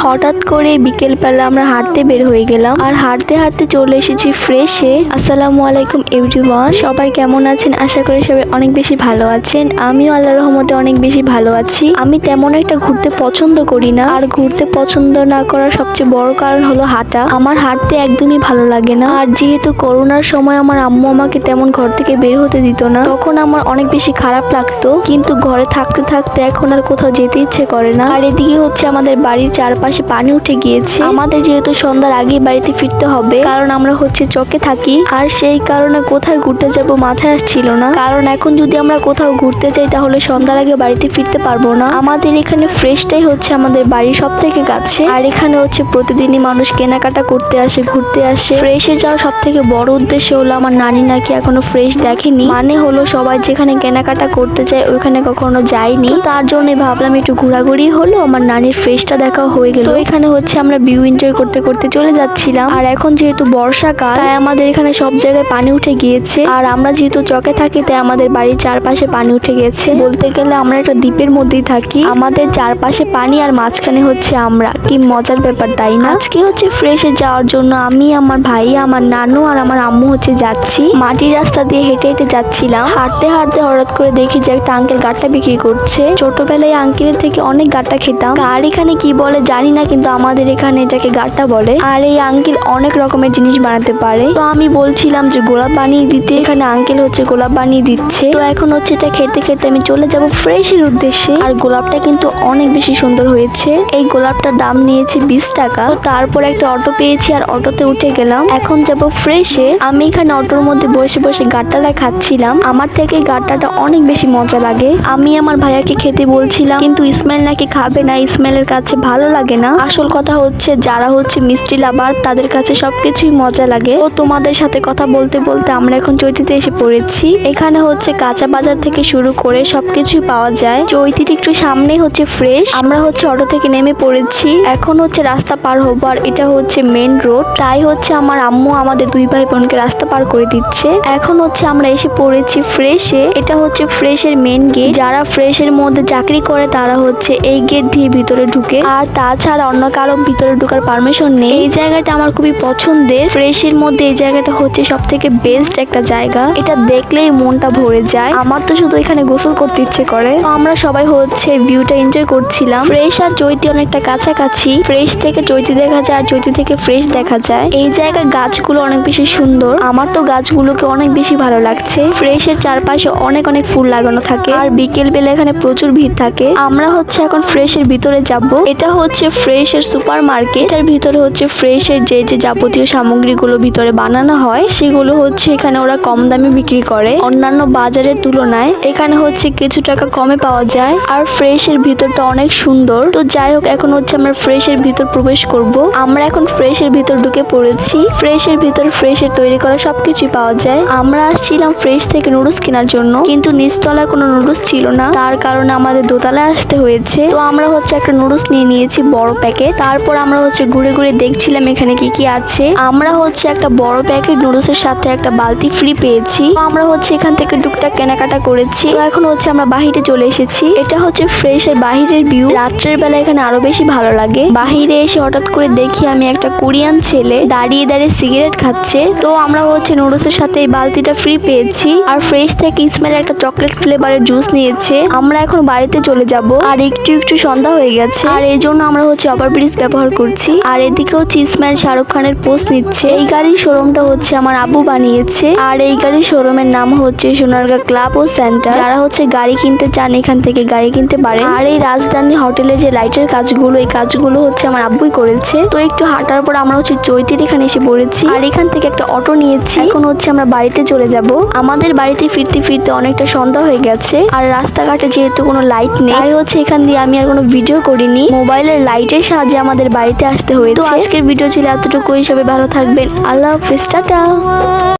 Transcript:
হঠাৎ করে বিকেলবেলা আমরা হাঁটতে বের হয়ে গেলাম আর হাঁটতে হাঁটতে চলে এসেছি ফ্রেশে আসসালামু আলাইকুম এভরিওয়ান সবাই কেমন আছেন? আশা করি সবাই অনেক বেশি ভালো আছেন। আমিও আল্লাহ রহমতে অনেক বেশি ভালো আছি। আমি তেমন একটা ঘুরতে পছন্দ করি না। আর ঘুরতে পছন্দ না করার সবচেয়ে বড় কারণ হলো হাঁটা। আমার হাঁটতে একদমই ভালো লাগে না। আর যেহেতু করোনার সময় আমার আম্মু আমাকে তেমন ঘর থেকে বের হতে দিত না, তখন আমার অনেক বেশি খারাপ লাগতো। কিন্তু ঘরে থাকতে থাকতে এখন আর কোথাও যেতে ইচ্ছে করে না। আর এদিকে হচ্ছে আমাদের বাড়ির চারপাশে পানি উঠে গিয়েছে। আমাদের যেহেতু সন্ধ্যার আগে বাড়িতে ফিরতে হবে, কারণ আমরা হচ্ছে চকে থাকি। আর সেই কারণে কোথায় ঘুরতে যাব মাথায় আসছিল না। কারণ এখন যদি আমরা কোথাও ঘুরতে যাই, তাহলে সন্ধ্যার আগে বাড়িতে ফিরতে পারব না। আমাদের এখানে ফ্রেশটাই হচ্ছে আমাদের বাড়ির সব থেকে কাছে আর এখানে হচ্ছে প্রতিদিনই মানুষ কেনাকাটা করতে আসে, ঘুরতে আসে। ফ্রেশে যাওয়ার সব থেকে বড় উদ্দেশ্য হলো আমার নানি নাকি এখনও ফ্রেশ দেখেনি। মানে হলো সবাই যেখানে কেনাকাটা করতে যায় ওইখানে কখনো যায়নি। তার জন্য ভাবলাম একটু ঘোরাঘুরি হলো, আমার নানির ফ্রেশটা দেখা হয়ে গেল। তো এখানে হচ্ছে আমরা ভিউ এনজয় করতে করতে চলে যাচ্ছিলাম। আর এখন যেহেতু বর্ষাকাল, তাই আমাদের এখানে সব জায়গায় পানি উঠে গিয়েছে। আর আমরা যেহেতু চকে থাকি, তাই আমাদের বাড়ির চারপাশে পানি উঠে গেছে। বলতে গেলে আমরা একটা দ্বীপের মধ্যেই থাকি। আমাদের চারপাশে পানি আর মাঝখানে হচ্ছে আমরা। কি মজার ব্যাপার, তাই না? আজকে হচ্ছে ফ্রেশে যাওয়ার জন্য আমি, আমার ভাই, আমার নানু আর আমার আম্মু হচ্ছে যাচ্ছি। মাটির রাস্তা দিয়ে হেঁটে হেঁটে যাচ্ছিলাম। হাঁটতে হাঁটতে হঠাৎ করে দেখি যে একটা আঙ্কেল গাট্টা বিক্রি করছে। ছোটবেলায় আঙ্কেলের থেকে অনেক গাট্টা খেতাম। আর এখানে কি বলে জানি না, কিন্তু আমাদের এখানে এটাকে গাট্টা বলে। আর এই আঙ্কেল অনেক রকমের জিনিস বানাতে পারে। তো আমি বলছিলাম যে গোলাপ বানিয়ে দিতে। এখানে আঙ্কেল হচ্ছে গোলাপ বানিয়ে দিচ্ছে। তো এখন হচ্ছে এটা খেতে খেতে আমি চলে যাব ফ্রেশের উদ্দেশ্যে। আর গোলাপটা কিন্তু অনেক বেশি সুন্দর হয়েছে। এই গোলাপটার দাম নিয়েছে বিশ টাকা। তো তারপর একটা অটো পেয়েছি আর অটোতে উঠে গেলাম। এখন যাব ফ্রেশে আমি এখানে অটোর মধ্যে বসে বসে গাট্টাটা খাচ্ছিলাম আমার থেকে গাট্টাটা অনেক বেশি মজা লাগে। আমি আমার ভাইয়াকে খেতে বলছিলাম, কিন্তু ইসমাইল নাকি খাবে না। ইসমাইলের কাছে ভালো লাগে না। আসল কথা হচ্ছে, যারা হচ্ছে মিষ্টি লাভার, তাদের কাছে সবকিছুই মজা লাগে। ও তোমাদের সাথে কথা বলতে বলতে আমরা এখন চৈতিতে এসে পড়েছি। এখানে হচ্ছে কাঁচা বাজার থেকে শুরু করে সবকিছুই পাওয়া যায়। চৈতির একটু সামনে হচ্ছে ফ্রেশ আমরা হচ্ছে অটো থেকে নেমে পড়েছি। এখন হচ্ছে রাস্তা পার হব আর এটা হচ্ছে মেন রোড তাই হচ্ছে আমার আম্মু আমাদের দুই ভাই বোনকে রাস্তা পার করে দিচ্ছে। এখন হচ্ছে আমরা এসে পড়েছি ফ্রেশে এটা হচ্ছে ফ্রেশের মেন গেট যারা ফ্রেশের মধ্যে চাকরি করে, তারা হচ্ছে এই গেট দিয়ে ভিতরে ঢুকে। আর তাছাড়া অন্য কারও ভিতরে ঢোকার পারমিশন নেই। এই জায়গাটা আমার খুবই পছন্দের। ফ্রেশের মধ্যে এই জায়গাটা হচ্ছে সব থেকে বেস্ট একটা জায়গা। এটা দেখলেই মনটা ভরে যায়। আমার তো শুধু এখানে গোসল করতে ইচ্ছে করে। আমরা সবাই হচ্ছে ভিউটা এনজয় করছিলাম। ফ্রেশ আর চৈতি অনেকটা কাছাকাছি। ফ্রেশ থেকে চৈতি দেখা যায় আর চৈতি থেকে ফ্রেশ দেখা যায়। এই জায়গার গাছগুলো অনেক বেশি সুন্দর। আমার তো গাছগুলোকে অনেক বেশি ভালো লাগছে। ফ্রেশের চারপাশে অনেক অনেক ফুল লাগানো থাকে। আর বিকেল বেলা এখানে প্রচুর ভিড় থাকে। আমরা হচ্ছে এখন ফ্রেশের ভিতরে যাব। এটা হচ্ছে ফ্রেশের সুপার মার্কেট এর ভিতরে হচ্ছে ফ্রেশের যে যে যাবতীয় সামগ্রীগুলো ভিতরে বানানো হয়, সেগুলো হচ্ছে এখানে ওরা কম দামে বিক্রি করে। অন্যান্য বাজারের তুলনায় এখানে হচ্ছে কিছু টাকা কমে পাওয়া যায়। আর ফ্রেশের ভিতরটা অনেক সুন্দর। তো যাই হোক, এখন হচ্ছে আমরা ফ্রেশের ভিতর প্রবেশ করব। আমরা এখন ফ্রেশের ভিতর ঢুকে পড়েছি। ফ্রেশের ভিতর ফ্রেশের তৈরি করা সবকিছুই পাওয়া যায়। আমরা আসছিলাম ফ্রেশ থেকে নুডলস কেনার জন্য। কিন্তু নিচতলায় কোনো নুডলস ছিল না। তার কারণে আমাদের দোতলায় আসতে হয়েছে। তো আমরা হচ্ছে একটা নুডলস নিয়ে নিয়েছি, বড় প্যাকেট তারপর আমরা হচ্ছে ঘুরে ঘুরে দেখছিলাম এখানে কি কি আছে। আমরা হচ্ছে একটা বড় প্যাকেট নুডলসের সাথে একটা বালতি ফ্রি পেয়েছি। আমরা হচ্ছে এখান থেকে টুকটাক কেনাকাটা করেছি। তো এখন হচ্ছে আমরা বাহিরে চলে এসেছি। এটা হচ্ছে ফ্রেশ এর বাহিরের ভিউ রাত্রের বেলা এখানে আরও বেশি ভালো লাগে। বাহিরে এসে হঠাৎ করে দেখি আমি একটা কোরিয়ান ছেলে দাঁড়িয়ে দাঁড়িয়ে সিগারেট খাচ্ছে। তো আমরা হচ্ছে নুডলসের সাথে এই বালতিটা ফ্রি পেয়েছি। আর ফ্রেশ থেকে ইসমাইল একটা চকলেট ফ্লেভারের জুস নিয়েছে। আমরা এখন বাড়িতে চলে যাব। আর একটু একটু সন্ধ্যা হয়ে গেছে। আর এই জন্য আমরা হচ্ছে ওভার ব্রিজ ব্যবহার করছি। আর এদিকে হচ্ছে ইসমাইল শাহরুখ খানের পোস্ট নিচ্ছে। এই গাড়ির শোরুমটা হচ্ছে আমার আব্বু বানিয়েছে। আর এই গাড়ির শোরুমের নাম হচ্ছে সোনারগা ক্লাব ও সেন্টার যারা হচ্ছে গাড়ি কিনতে চান, এখান থেকে গাড়ি কিনতে পারে আর এই রাজধানী হোটেলে যে লাইটের কাজগুলো, এই কাজগুলো হচ্ছে আমার আব্বুই করেছে। তো একটু হাঁটার পর আমরা হচ্ছে চৈতির এখানে এসে পড়েছি। আর এখান থেকে একটা অটো নিয়েছি। এখন হচ্ছে আমরা বাড়িতে চলে যাব। আমাদের বাড়িতে ফিরতে ফিরতে অনেকটা সন্ধ্যা হয়ে গেছে। আর রাস্তাঘাটে যেহেতু কোনো লাইট নেই হচ্ছে এখান দিয়ে আমি আর কোনো ভিডিও করিনি। মোবাইলের লাইটের সাহায্যে আমাদের বাড়িতে আসতে হয়েছে। তো আজকের ভিডিও ছিল এতটুকু সবাই ভালো থাকবেন। আল্লাহ হাফিজ। টাটা।